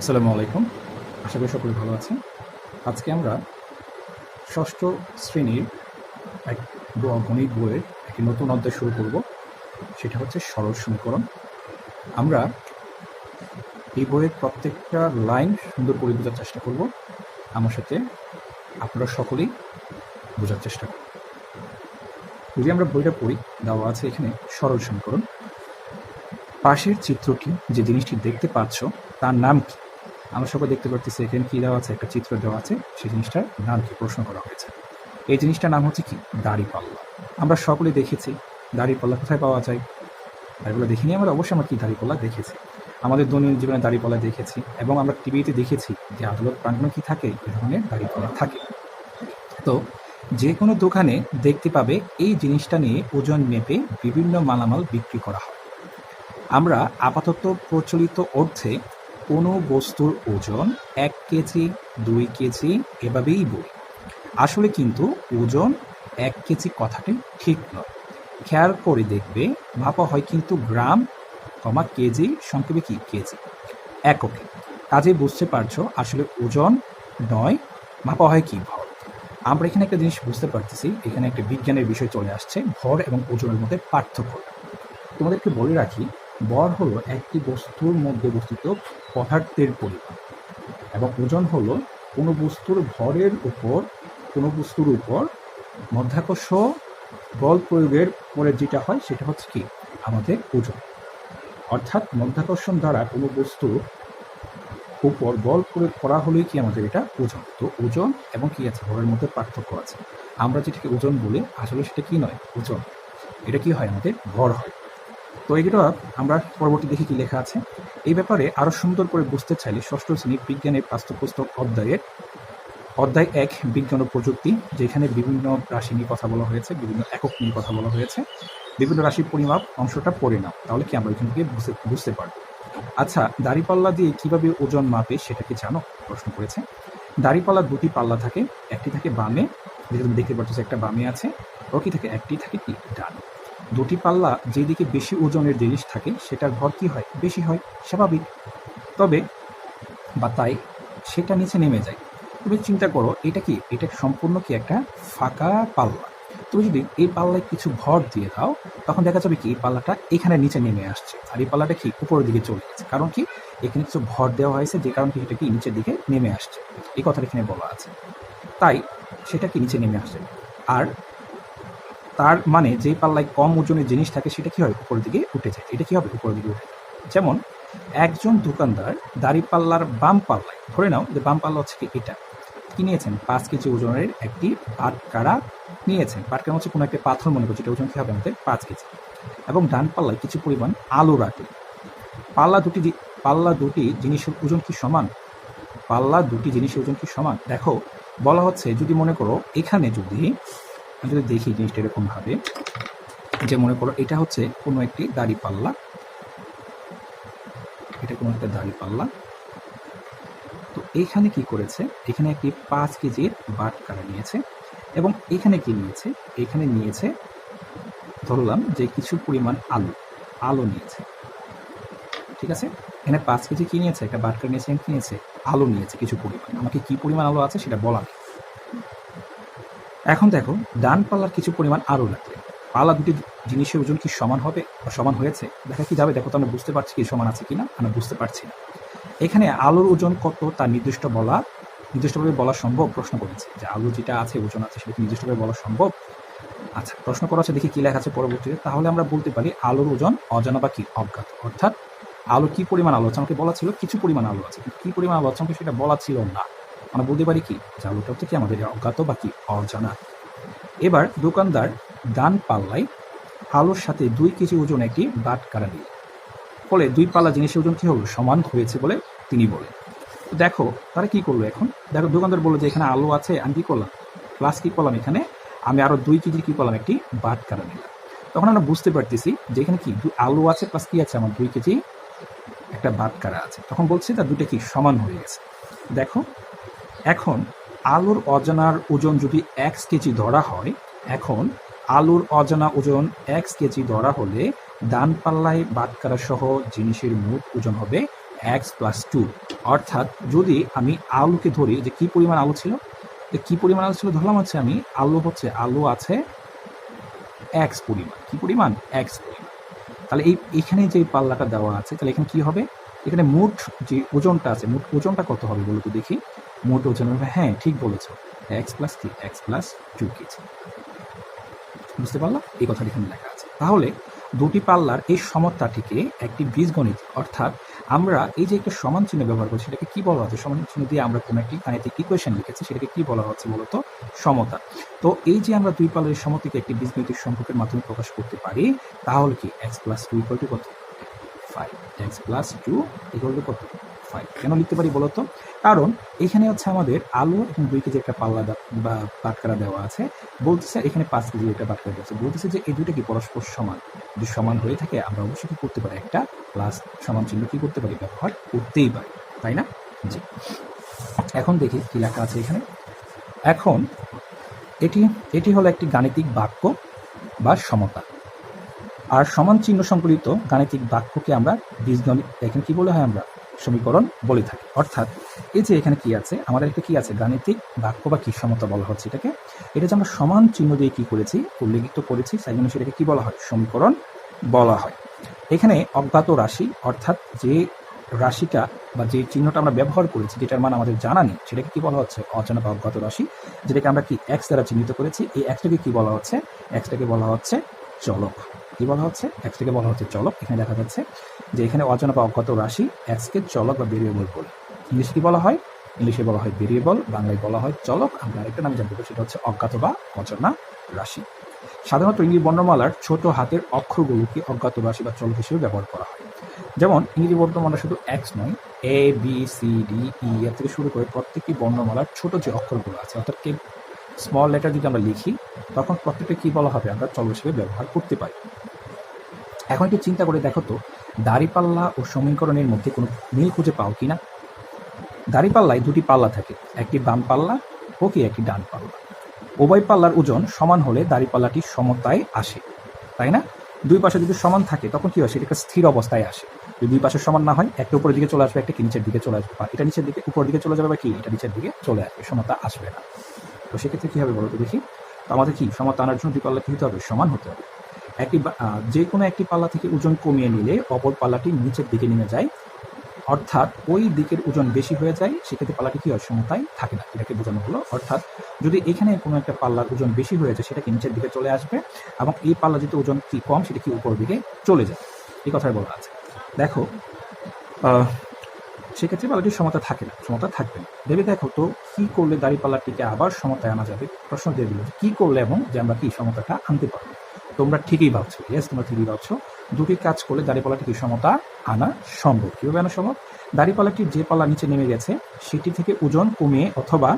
আসসালামু আলাইকুম। আশা করি সকলে ভালো আছেন। আজকে আমরা ষষ্ঠ শ্রেণির এক গণিত বইয়ের একটি নতুন অধ্যায় শুরু করব। সেটা হচ্ছে সরল সমীকরণ। আমরা এই বইয়ের প্রত্যেকটা লাইন সুন্দর করে বোঝার চেষ্টা করব। আমার সাথে আপনারা সকলেই বোঝার চেষ্টা করুন। যদি আমরা বইটা পড়ি, দেওয়া আছে এখানে সরল সমীকরণ। পাশের চিত্রটি যে জিনিসটি দেখতে পাচ্ছ, তার নাম কি? আমরা সবাই দেখতে পাচ্ছি এখানে কি দেওয়া আছে? একটা চিত্র দেওয়া আছে। সেই জিনিসটার নাম কি প্রশ্ন করা হয়েছে। এই জিনিসটার নাম হচ্ছে কি? দাড়িপাল্লা। আমরা সকলে দেখেছি দাড়িপাল্লা কোথায় পাওয়া যায়? দাড়িপাল্লা দেখিনি আমরা, অবশ্যই আমরা কি দাড়িপাল্লা দেখেছি। আমাদের দৈনন্দিন জীবনে দাড়িপাল্লা দেখেছি এবং আমরা টিভিতে দেখেছি যে আদালত প্রাঙ্গণে কি থাকে? এই ধরনের দাড়িপাল্লা থাকে। তো যে কোনো দোকানে দেখতে পাবে এই জিনিসটা নিয়ে ওজন মেপে বিভিন্ন মালামাল বিক্রি করা হয়। আমরা আপাতত প্রচলিত অর্থে কোনো বস্তুর ওজন এক কেজি, দুই কেজি, এভাবেই বলি আসলে কিন্তু ওজন এক কেজি কথাটি ঠিক নয়। খেয়াল করে দেখবে মাপা হয় কিন্তু গ্রাম, কমা কেজি, সংক্ষেপে কি কেজি। এককে কাজে বুঝতে পারছ, আসলে ওজন নয় মাপা হয় কি ভর। আমরা এখানে একটা জিনিস বুঝতে পারতেছি, এখানে একটা বিজ্ঞানের বিষয় চলে আসছে, ভর এবং ওজনের মধ্যে পার্থক্য তোমাদেরকে বলে রাখি ভর হলো একটি বস্তুর মধ্যে অবস্থিত পদার্থের পরিমাণ এবং ওজন হলো কোনো বস্তুর ভরের উপর, কোনো বস্তুর উপর মধ্যাকর্ষ বল প্রয়োগের পরে যেটা হয় সেটা হচ্ছে কি? আমাদের ওজন। অর্থাৎ মধ্যাকর্ষণ দ্বারা কোনো বস্তুর উপর বল প্রয়োগ করা হলেই কি আমাদের এটা ওজন। তো ওজন এবং কি আছে? ভরের মধ্যে পার্থক্য আছে। আমরা যেটাকে ওজন বলি, আসলে সেটা কি নয়? ওজন। এটা কি হয়? আমাদের ভর হয়। তো এগুলো আমরা পরবর্তী দেখি কি লেখা আছে। এই ব্যাপারে আরও সুন্দর করে বুঝতে চাইলে ষষ্ঠ শ্রেণির বিজ্ঞানের পাঠ্যপুস্তক অধ্যায়ের অধ্যায় এক, বিজ্ঞান ও প্রযুক্তি, যেখানে বিভিন্ন রাশি নিয়ে কথা বলা হয়েছে, বিভিন্ন একক নিয়ে কথা বলা হয়েছে। বিভিন্ন রাশির পরিমাপ অংশটা পড়ে নাও, তাহলে কি আমরা এখান থেকে বুঝতে বুঝতে পারব। আচ্ছা দাড়িপাল্লা দিয়ে কীভাবে ওজন মাপে সেটা কি জানো? প্রশ্ন করেছে। দাড়িপাল্লা দুটি পাল্লা থাকে, একটি থাকে বামে, যেটা তুমি দেখতে পাচ্ছ একটা বামে আছে, ও কি থাকে? একটি থাকে কি ডানে। দুটি পাল্লা যেদিকে বেশি ওজনের জিনিস থাকে সেটার ভর কি হয়? বেশি হয়, স্বাভাবিক। তবে, বা তাই সেটা নিচে নেমে যায়। তুমি চিন্তা করো, এটা কি? এটা সম্পূর্ণ কি একটা ফাঁকা পাল্লা? তুমি যদি এই পাল্লায় কিছু ভর দিয়ে দাও, তখন দেখা যাবে কি এই পাল্লাটা এখানে নিচে নেমে আসছে। আর এই পাল্লাটা কি উপরের দিকে চলে গেছে। কারণ কি? এখানে কিছু ভর দেওয়া হয়েছে যে কারণে এটা কি নিচের দিকে নেমে আসছে। এই কথাটা এখানে বলা আছে। তাই সেটা কি নিচে নেমে আসছে? আর তার মানে যে পাল্লায় কম ওজনের জিনিস থাকে সেটা কি হয়? উপরের দিকে উঠে যায়। এটা কি হবে? উপরের দিকে উঠে যেমন, একজন দোকানদার দাড়ি পাল্লার বাম পাল্লায়, ধরে নাও যে বাম পাল্লা হচ্ছে কি এটা। কি নিয়েছেন? পাঁচ কেজি ওজনের একটি পাটকারা নিয়েছেন। পাটকারা হচ্ছে কোনো একটা পাথর মনে করছে এটা ওজন কি হবে আমাদের পাঁচ কেজি। এবং ডান পাল্লায় কিছু পরিমাণ আলু রাখে। পাল্লা দুটি পাল্লা দুটি জিনিসের ওজন কি সমান? পাল্লা দুটি জিনিসের ওজন কি সমান? দেখো, বলা হচ্ছে যদি মনে করো এখানে যদি যদি দেখি জিনিসটা এরকম ভাবে যে মনে করো এটা হচ্ছে কোনো একটি দাড়ি পাল্লা। এটা কোনো একটা দাড়ি পাল্লা। তো এখানে কি করেছে? এখানে একটি পাঁচ কেজির বাট কারা নিয়েছে এবং এখানে কি নিয়েছে? এখানে নিয়েছে, ধরলাম যে কিছু পরিমাণ আলু। আলু নিয়েছে। ঠিক আছে? এখানে পাঁচ কেজি কি নিয়েছে? একটা বাটকা নিয়েছে, কি নিয়েছে? আলু নিয়েছে কিছু পরিমাণ। আমাকে কি পরিমাণ আলু আছে সেটা বলা নেই। এখন দেখো ডান পাল্লার কিছু পরিমাণ আরও লাগবে। পাল্লা দুটি জিনিসের ওজন কি সমান হবে বা সমান হয়েছে? দেখা কি যাবে? দেখো তো আমরা বুঝতে পারছি কি সমান আছে কিনা আমরা বুঝতে পারছি না। এখানে আলুর ওজন কত তার নির্দিষ্ট বলা, নির্দিষ্টভাবে বলা সম্ভব? প্রশ্ন করেছে। যে আলু যেটা আছে, ওজন আছে সেটা নির্দিষ্টভাবে বলা সম্ভব? আচ্ছা প্রশ্ন করা আছে, দেখি কী লেখা আছে পরবর্তীতে। তাহলে আমরা বলতে পারি আলুর ওজন অজানা বা কি অজ্ঞাত। অর্থাৎ আলু কি পরিমাণ আলু? আছে আমাকে বলা ছিল কিছু পরিমাণ আলু আছে। কি পরিমাণ আলু? আছে আমাকে সেটা বলা ছিল না। আমরা বলতে পারি কি? যে আলুটা হচ্ছে কি আমাদের অজ্ঞাত বা কি অজানা। এবার দোকানদার ডান পাল্লায় আলুর সাথে দুই কেজি ওজন একটি বাট কারা নিল। ফলে দুই পাল্লা জিনিসের ওজন কী হলো? সমান হয়েছে বলে তিনি বলেন। দেখো, তারা কি করল এখন? দেখো, দোকানদার বলল যে এখানে আলু আছে, আমি কি করলাম? প্লাস কি করলাম এখানে? আমি আরও দুই কেজি কী করলাম? একটি বাট কারা নিলাম। তখন আমরা বুঝতে পারতেছি যে এখানে কি? আলু আছে প্লাস কি আছে? আমার দুই কেজি একটা বাট কারা আছে। তখন বলছি তার দুইটা কি সমান হয়ে গেছে? দেখো এখন আলুর অজানার ওজন যদি এক্স কেজি ধরা হয়, এখন আলুর অজানা ওজন এক্স কেজি ধরা হলে ডান পাল্লায় বাটকারা সহ জিনিসের মোট ওজন হবে এক্স প্লাস টু। অর্থাৎ যদি আমি আলুকে ধরি, যে কি পরিমাণ আলু ছিল? কি পরিমাণ আলু ছিল? ধরলাম হচ্ছে আমি আলু হচ্ছে, আলু আছে এক্স পরিমাণ। কি পরিমাণ? এক্স পরিমাণ। তাহলে এই, এখানে যে পাল্লাটা দেওয়া আছে, তাহলে এখানে কি হবে? এখানে মোট যে ওজনটা আছে, মোট ওজনটা কত হবে বলো তো দেখি। মোট ওজন হবে হ্যাঁ ঠিক বলেছ। এক্স প্লাস কি এক্স প্লাস টু কেজি বুঝতে পারলাম এই কথাটি এখানে লেখা আছে। তাহলে দুটি পাল্লার এই সমতাটিকে একটি বীজগণিত, অর্থাৎ আমরা এই যে একটা সমান চিহ্ন ব্যবহার করছি, সেটাকে কি বলা হচ্ছে? সমান চিহ্ন দিয়ে আমরা কোনো একটি গাণিতিক ইকুয়েশন লিখেছি, সেটাকে কি বলা হচ্ছে বলতো? সমতা। তো এই যে আমরা দুই পাল্লার সমতাকে একটি বীজগণিতিক সম্পর্কের মাধ্যমে প্রকাশ করতে পারি, তাহলে কি X plus two equal to কত? Five X plus two equal to কত? ফাইভ কেন লিখতে পারি বলতো কারণ এখানে হচ্ছে আমাদের আলু এবং দুই কেজি একটা পাল্লা বা বাটকারা দেওয়া আছে। বলতেছে এখানে পাঁচ কেজি একটা বাটকারা দেওয়া আছে। বলতেছে যে এই দুইটা কি পরস্পর সমান? যদি সমান হয়ে থাকে, আমরা অবশ্যই কি করতে পারি? একটা প্লাস সমান চিহ্ন কি করতে পারি? ব্যবহার করতেই পারি। তাই না? জি। এখন দেখি কি লেখা আছে এখানে। এখন এটি এটি হলো একটি গাণিতিক বাক্য বা সমতা। আর সমান চিহ্ন সংকলিত গাণিতিক বাক্যকে আমরা বীজগণিত এখানে কি বলে হয় আমরা? সমীকরণ বলে থাকি। অর্থাৎ এই যে এখানে কি আছে, আমাদের একটা কি আছে? গাণিতিক বাক্য বা কি সমতা বলা হচ্ছে এটাকে। এটা যে আমরা সমান চিহ্ন দিয়ে কি করেছি, উল্লেখিত করেছি, সেই জন্য সেটাকে কি বলা হয়? সমীকরণ বলা হয়। এখানে অজ্ঞাত রাশি, অর্থাৎ যে রাশিটা বা যে চিহ্নটা আমরা ব্যবহার করেছি, যেটার মান আমাদের জানা নেই, সেটাকে কি বলা হচ্ছে? অজানা বা অজ্ঞাত রাশি। যেটাকে আমরা কি এক্স দ্বারা চিহ্নিত করেছি, এই এক্সটাকে কি বলা হচ্ছে? এক্সটাকে বলা হচ্ছে চলক। কি বলা হচ্ছে? এক্সটাকে বলা হচ্ছে চলক। এখানে দেখা যাচ্ছে যে এখানে অজানা বা অজ্ঞাত রাশি? এক্সকে চলক বা ভেরিয়েবল বলে। ইংলিশে কি বলা হয়? ইংলিশে বলা হয় ভেরিয়েবল বাংলায় বলা হয় চলক। আমরা আরেকটা নাম জানতে পারি, সেটা হচ্ছে অজ্ঞাত বা অজানা রাশি। সাধারণত ইংরেজি বর্ণমালার ছোট হাতের অক্ষরগুলোকে অজ্ঞাত রাশি বা চলক হিসেবে ব্যবহার করা হয়? যেমন, ইংরেজি বর্ণমালা শুধু এক্স নয় A B C D E এর থেকে শুরু করে প্রত্যেকটি বর্ণমালার ছোট যে অক্ষরগুলো আছে, অর্থাৎ কে স্মল লেটার যদি আমরা লিখি, তখন প্রত্যেকটা কি বলা হবে? আমরা চলক হিসেবে ব্যবহার করতে পারি। এখন একটু চিন্তা করে দেখো তো দাড়িপাল্লা ও সমীকরণের মধ্যে কোনো মিল খুঁজে পাও কি না? দাড়িপাল্লায় দুটি পাল্লা থাকে, একটি বাম পাল্লা ও কি একটি ডান পাল্লা। উভয় পাল্লার ওজন সমান হলে দাড়িপাল্লাটি সমতায় আসে, তাই না? দুই পাশে যদি সমান থাকে, তখন কি হয়? সেটা স্থির অবস্থায় আসে। যদি দুই পাশে সমান না হয়, একটা উপরের দিকে চলে আসবে, একটা কি নিচের দিকে চলে আসবে, বা এটা নিচের দিকে উপর দিকে চলে যাবে, বা কি? এটা নিচের দিকে চলে আসবে, সমতা আসবে না। তো সেক্ষেত্রে কী হবে বলো তো দেখি? তো আমাদের কি? সমতা আনার জন্য দুই পাল্লা কি হতে হবে? সমান হতে হবে। একটি যে কোনো একটি পাল্লা থেকে ওজন কমিয়ে নিলে অপর পাল্লাটি নিচের দিকে নেমে যায়। অর্থাৎ ওই দিকের ওজন বেশি হয়ে যায়, সেক্ষেত্রে পাল্লাটি কি হয়? সমতায় থাকে না। এটাকে বোঝানো হলো। অর্থাৎ যদি এখানে কোনো একটা পাল্লার ওজন বেশি হয়ে যায় সেটা কি নিচের দিকে চলে আসবে এবং এই পাল্লা যেতে ওজন কি কম, সেটা কি উপর দিকে চলে যায়। এই কথাই বলা আছে। দেখো সেক্ষেত্রে পাল্লাটির সমতা থাকে না। সমতা থাকবে না। ভেবে দেখো তো, কী করলে দাড়ি পাল্লাটিকে আবার সমতায় আনা যাবে? প্রশ্ন দিল যে করলে এবং যে আমরা কি সমতাটা আনতে পারব? তোমরা ঠিকই ভাবছ ইয়েস তোমরা ঠিকই ভাবছ। দুটি কাজ করলে দাড়িপাল্লাটিকে সমতা আনা সম্ভব। কীভাবে আনা সম্ভব? দাড়িপাল্লাটির যে পাল্লা নিচে নেমে গেছে, সেটি থেকে ওজন কমিয়ে অথবা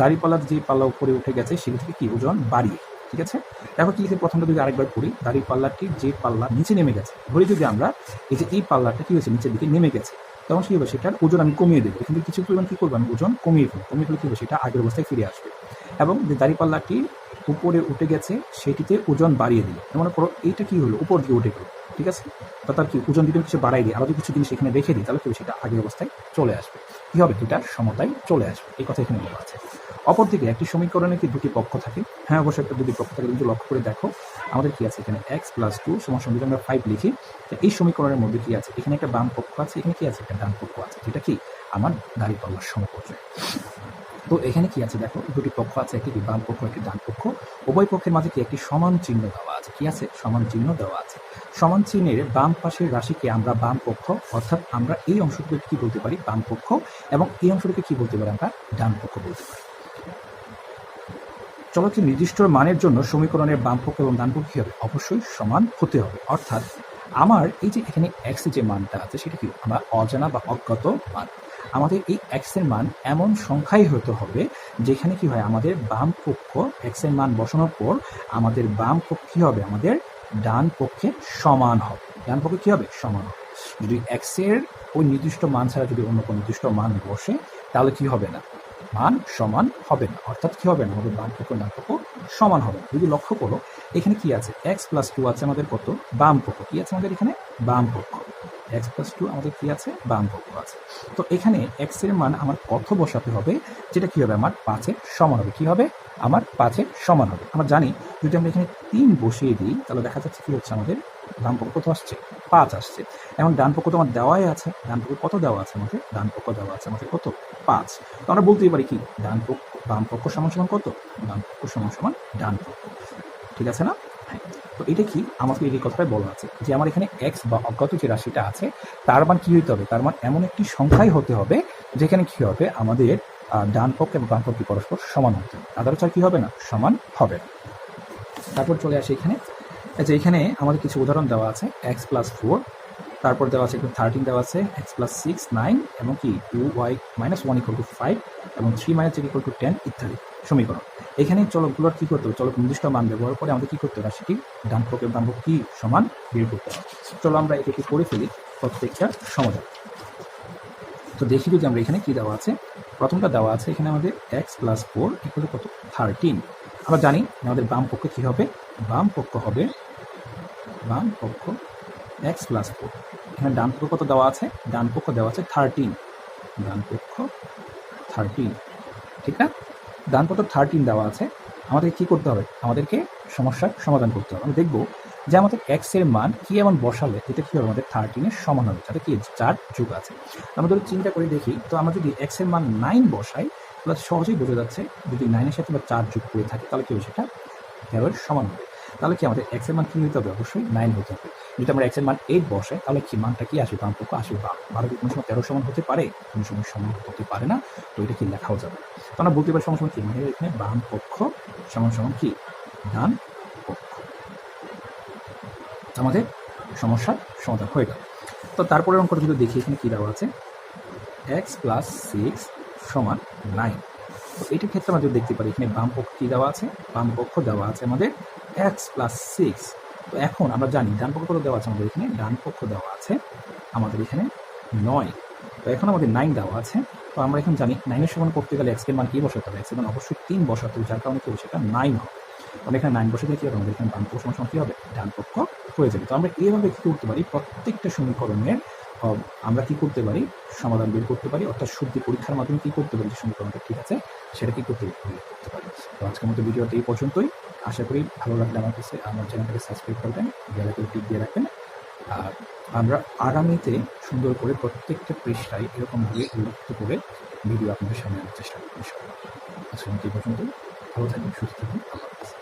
দাড়িপাল্লার যে পাল্লা উপরে উঠে গেছে, সেটি থেকে কি ওজন বাড়িয়ে, ঠিক আছে? দেখো কি লিখে প্রথমটা যদি আরেকবার পড়ি দাড়ি পাল্লাটির যে পাল্লা নিচে নেমে গেছে, ধরে যদি আমরা, এই যে এই পাল্লাটা কি হয়েছে, নিচের দিকে নেমে গেছে, তখন কি হবে? সেটার ওজন আমি কমিয়ে দেবো। কিন্তু কিছু পরিমাণ কি করব? আমি ওজন কমিয়ে ফেলব। কমিয়ে ফেলে কি হবে? সেটা আগের অবস্থায় ফিরে আসবে। এবং যে দাড়িপাল্লাটি উপরে উঠে গেছে, সেটিতে ওজন বাড়িয়ে দিল। মনে করো, এইটা কি হলো? উপর দিকে উঠে গেলো, ঠিক আছে? বা তার কি ওজন যদি কিছু বাড়াই দিই আলাদা কিছু জিনিস এখানে রেখে দিই, তাহলে কি হবে? সেটা আগের অবস্থায় চলে আসবে। কি হবে? দুটার সমতায় চলে আসবে। এই কথা এখানে বলা আছে। অপরদিকে একটি সমীকরণে কি দুটি পক্ষ থাকে? হ্যাঁ অবশ্যই একটা দুটি পক্ষ থাকে। কিন্তু লক্ষ্য করে দেখো, আমাদের কি আছে এখানে? এক্স প্লাস টু সমান সঙ্গে আমরা ফাইভ লিখি এই সমীকরণের মধ্যে কি আছে? এখানে একটা বাম পক্ষ আছে, এখানে কি আছে? একটা ডান পক্ষ আছে। যেটা কি? আমার দাঁড়িপাল্লার সমপর্যায়। তো এখানে কি আছে দেখো? দুটি পক্ষ আছে, একটি বাম পক্ষ, একটি ডান পক্ষ। উভয় পক্ষের মাঝে কি একটি সমান চিহ্ন দেওয়া আছে? কি আছে? সমান চিহ্ন দেওয়া আছে। সমান চিহ্নের বাম পাশের রাশিকে আমরা বাম পক্ষ, অর্থাৎ আমরা এই অংশটিকে কি বলতে পারি? বাম পক্ষ। এবং এই অংশটিকে কি বলতে পারি আমরা? ডান পক্ষ বলতে পারি। চলকের নির্দিষ্ট মানের জন্য সমীকরণের বাম পক্ষ এবং ডান পক্ষ কি হবে? অবশ্যই সমান হতে হবে। অর্থাৎ আমার এই যে এখানে এক্স যে মানটা আছে, সেটা কি? আমরা অজানা বা অজ্ঞাত মান। আমাদের এই এক্সের মান এমন সংখ্যাই হতে হবে, যেখানে কি হয়, আমাদের বাম পক্ষ এক্সের মান বসানোর পর আমাদের বাম পক্ষ কি হবে? আমাদের ডান পক্ষের সমান হবে। ডান পক্ষে কি হবে? সমান হবে। যদি এক্সের ওই নির্দিষ্ট মান ছাড়া যদি অন্য কোনো নির্দিষ্ট মান বসে, তাহলে কি হবে না? মান সমান হবে না। অর্থাৎ কি হবে না? আমাদের বাম পক্ষ ডান পক্ষ সমান হবে যদি লক্ষ্য করো, এখানে কি আছে? এক্স প্লাস টু আছে আমাদের কত? বাম পক্ষ কি আছে আমাদের এখানে? বাম পক্ষ এক্স প্লাস টু আমাদের কী আছে? বাম পক্ষ আছে। তো এখানে এক্সের মান আমার কত বসাতে হবে? যেটা কী হবে? আমার পাঁচের সমান হবে। কী হবে? আমার পাঁচের সমান হবে। আমরা জানি যদি আমরা এখানে তিন বসিয়ে দিই, তাহলে দেখা যাচ্ছে কী হচ্ছে আমাদের? বাম পক্ষ কত আসছে, পাঁচ আসছে। এখন ডান পক্ষ তো আমার দেওয়াই আছে। ডান পক্ষ কত দেওয়া আছে আমাদের? ডান পক্ষ দেওয়া আছে আমাদের কত? পাঁচ। তো আমরা বলতেই পারি কি? ডান পক্ষ, বাম পক্ষ সমান সমান কত? বাম পক্ষ সমান সমান ডান পক্ষ। ঠিক আছে না? তো এটা কি? আমাকে এই কথাটাই বলা আছে যে আমার এখানে এক্স বা অজ্ঞাত যে রাশিটা আছে, তার মান কী হইতে হবে? তার মান এমন একটি সংখ্যাই হতে হবে যেখানে কী হবে? আমাদের ডান পক্ষ এবং বাম পক্ষ পরস্পর সমান হতে হবে। আদারস আর কি হবে না? সমান হবে তারপর চলে আসে এখানে। যে এখানে আমাদের কিছু উদাহরণ দেওয়া আছে এক্স প্লাস ফোর তারপর দেওয়া আছে এখানে থার্টিন দেওয়া আছে এক্স প্লাস সিক্স নাইন এবং কি two Y minus one equal to five এবং three minus equal to ten ইত্যাদি। সমীকরণ। এখানে চলকগুলোর কি করতে হবে। চলক নির্দিষ্ট মান ব্যবহার করে আমাদের কি করতে হবে? রাশিটি ডান পক্ষ এবং পক্ষ কি সমান বের করতে হবে। চলো আমরা এটাকে করে ফেলি প্রত্যেকটা সমাধান। তো দেখি যদি আমরা এখানে কি দেওয়া আছে? প্রথমটা দেওয়া আছে এখানে আমাদের এক্স প্লাস ফোর ইকুয়াল কত? থার্টিন আমরা জানি আমাদের বাম পক্ষ কি হবে? বাম পক্ষ হবে বাম পক্ষ এক্স প্লাস ফোর এখানে ডান পক্ষ কত দেওয়া আছে? ডান পক্ষ দেওয়া আছে থার্টিন ডান পক্ষ থার্টিন ঠিক না? থার্ড থার্টিন দেওয়া আছে। আমাদের কি করতে হবে? আমাদেরকে সমস্যার সমাধান করতে হবে। আমি দেখব যে আমাদের এক্সের মান কি এমন বসালে এটা কী হবে? আমাদের থার্টিনের সমান হবে। যাতে কি চার যুগ আছে? আমরা যদি চিন্তা করে দেখি, তো আমরা যদি এক্সের মান নাইন বসাই, তাহলে সহজেই বোঝা যাচ্ছে যদি নাইনের সাথে আমরা চার যোগ করে থাকি, তাহলে কি হবে? সেটা তেরোর সমান হবে। তাহলে কি আমাদের এক্সের মান কি হতে হবে? অবশ্যই নাইন হতে হবে। যদি আমরা এক্সের মান এইট বসে, তাহলে কি মানটা কি আসবে? বাম পক্ষ আসবে বারো বারো কোনো সময় তেরো সমান হতে পারে? কোনো সময় সমান হতে পারে না। তো এটা কি লেখাও যাবে? তো আমরা বলতে পারি সমান সমান কি? মানে এখানে বাম পক্ষ সমান সমান কি? ডান পক্ষ। আমাদের সমস্যার সমাধান হয়ে গেল। তো তারপরে অঙ্ক যদি দেখি, এখানে কি দেওয়া আছে? এক্স প্লাস সিক্স সমান নাইন তো এটার ক্ষেত্রে আমরা যদি দেখতে পারি, এখানে বাম পক্ষ কি দেওয়া আছে? বাম পক্ষ দেওয়া আছে আমাদের এক্স প্লাস সিক্স তো এখন আমরা জানি, ডান পক্ষ কত দেওয়া আছে আমাদের এখানে? ডান পক্ষ দেওয়া আছে আমাদের এখানে নয়। তো এখন আমাদের নাইন দেওয়া আছে। তো আমরা এখন জানি নাইনের সমান করতে গেলে এক্সের মান কি বসাতে হবে? এক্সের মান অবশ্যই তিন বসাতে হবে, যার কারণে কি হবে? সেটা নাইন হবে। আমরা এখানে নাইন বসে কি হবে? আমাদের এখানে বাম পক্ষ সমান কি হবে? ডান পক্ষ হয়ে যাবে। তো আমরা এইভাবে কি করতে পারি? প্রত্যেকটা সমীকরণের আমরা কি করতে পারি? সমাধান বের করতে পারি। অর্থাৎ শুদ্ধি পরীক্ষার মাধ্যমে কি করতে পারি? যে সমীকরণটা ঠিক আছে, সেটা কি করতে করতে পারি। তো আজকের মতো ভিডিওটা এই পর্যন্তই। আশা করি ভালো লাগলে আমার কাছে আমার চ্যানেলটাকে সাবস্ক্রাইব করবেন, বেলা করে টিক দিয়ে রাখবেন। আর আমরা আগামীতে সুন্দর করে প্রত্যেকটা পৃষ্ঠায় এরকমভাবে উল্লেখ করে ভিডিও আপনাদের সামনে আনার চেষ্টা করব আজকের মতো এই পর্যন্তই। ভালো থাকবেন, সুস্থ থাকবেন। আল্লাহ